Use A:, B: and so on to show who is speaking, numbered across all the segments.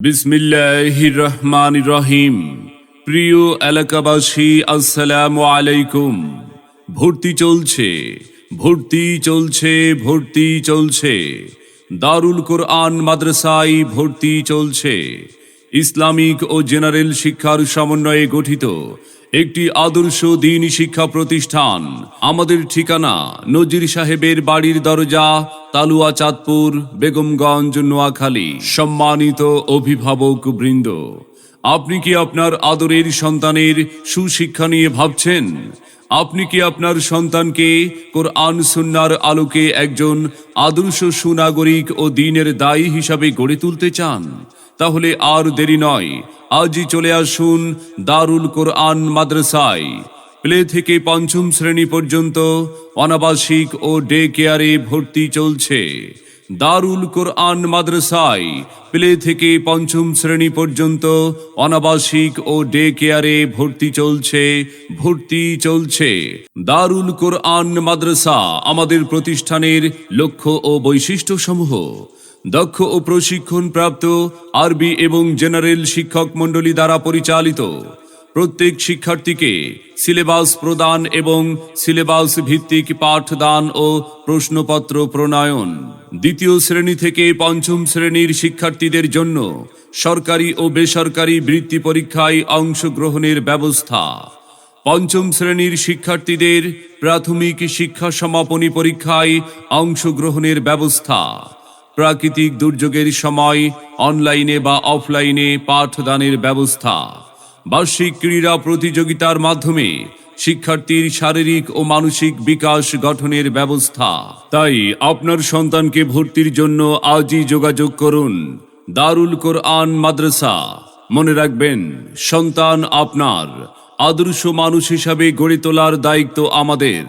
A: বিসমিল্লাহির রহমান রহিম প্রিয় এলাকাবাসী, আসসালামু আলাইকুম। ভর্তি চলছে ভর্তি চলছে ভর্তি চলছে। দারুল কোরআন মাদ্রাসায় ভর্তি চলছে। ইসলামিক ও জেনারেল শিক্ষার সমন্বয়ে গঠিত একটি আদর্শ দিন শিক্ষা প্রতিষ্ঠান। আমাদের ঠিকানা নজির সাহেবের বাড়ির দরজা তালুয়া চাঁদপুর, বেগমগঞ্জ, নোয়াখালী সম্মানিত অভিভাবক বৃন্দ, আপনি কি আপনার আদরের সন্তানের সুশিক্ষা নিয়ে ভাবছেন? আপনি কি আপনার সন্তানকে কোরআন সুন্নার আলোকে একজন আদর্শ সুনাগরিক ও দিনের দায়ী হিসাবে গড়ে তুলতে চান? তাহলে আর দেরি নয়, আজই চলে আসুন দারুল কোরআন মাদ্রাসায়। প্লে থেকে পঞ্চম শ্রেণি পর্যন্ত অনাবাসিক ও ডে কেয়ারে ভর্তি চলছে। দারুল কোরআন মাদ্রাসায় প্লে থেকে পঞ্চম শ্রেণি পর্যন্ত অনাবাসিক ও ডে কেয়ারে ভর্তি চলছে ভর্তি চলছে। দারুল কোরআন মাদ্রাসা আমাদের প্রতিষ্ঠানের লক্ষ্য ও বৈশিষ্ট্য সমূহ দক্ষ ও প্রশিক্ষণ প্রাপ্ত আরবি এবং জেনারেল শিক্ষক মণ্ডলী দ্বারা পরিচালিত। প্রত্যেক শিক্ষার্থীকে সিলেবাস প্রদান এবং সিলেবাস ভিত্তিক পাঠদান ও প্রশ্নপত্র প্রণয়ন। দ্বিতীয় শ্রেণি থেকে পঞ্চম শ্রেণির শিক্ষার্থীদের জন্য সরকারি ও বেসরকারি বৃত্তি পরীক্ষায় অংশগ্রহণের ব্যবস্থা। পঞ্চম শ্রেণির শিক্ষার্থীদের প্রাথমিক শিক্ষা সমাপনী পরীক্ষায় অংশগ্রহণের ব্যবস্থা। প্রাকৃতিক দুর্যোগের সময় অনলাইনে বা অফলাইনে পাঠদানের ব্যবস্থা। বার্ষিক ক্রীড়া প্রতিযোগিতার মাধ্যমে শিক্ষার্থীর শারীরিক ও মানসিক বিকাশ গঠনের ব্যবস্থা। তাই আপনার সন্তানকে ভর্তির জন্য আজই যোগাযোগ করুন। দারুল কোরআন মাদ্রাসা। মনে রাখবেন, সন্তান আপনার আদর্শ মানুষ হিসাবে গড়ে তোলার দায়িত্ব আমাদের।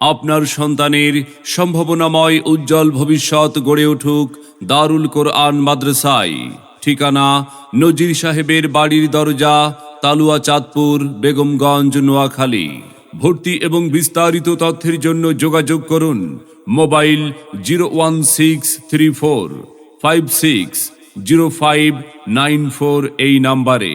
A: আপনার সন্তানের সম্ভাবনাময় উজ্জ্বল ভবিষ্যৎ গড়ে উঠুক দারুল কোরআন মাদ্রাসায়। ঠিকানা নজির সাহেবের বাড়ির দরজা তালুয়া, চাঁদপুর, বেগমগঞ্জ, নোয়াখালী। ভর্তি এবং বিস্তারিত তথ্যের জন্য যোগাযোগ করুন mobile zero one six three four five six zero five nine four এই নাম্বারে।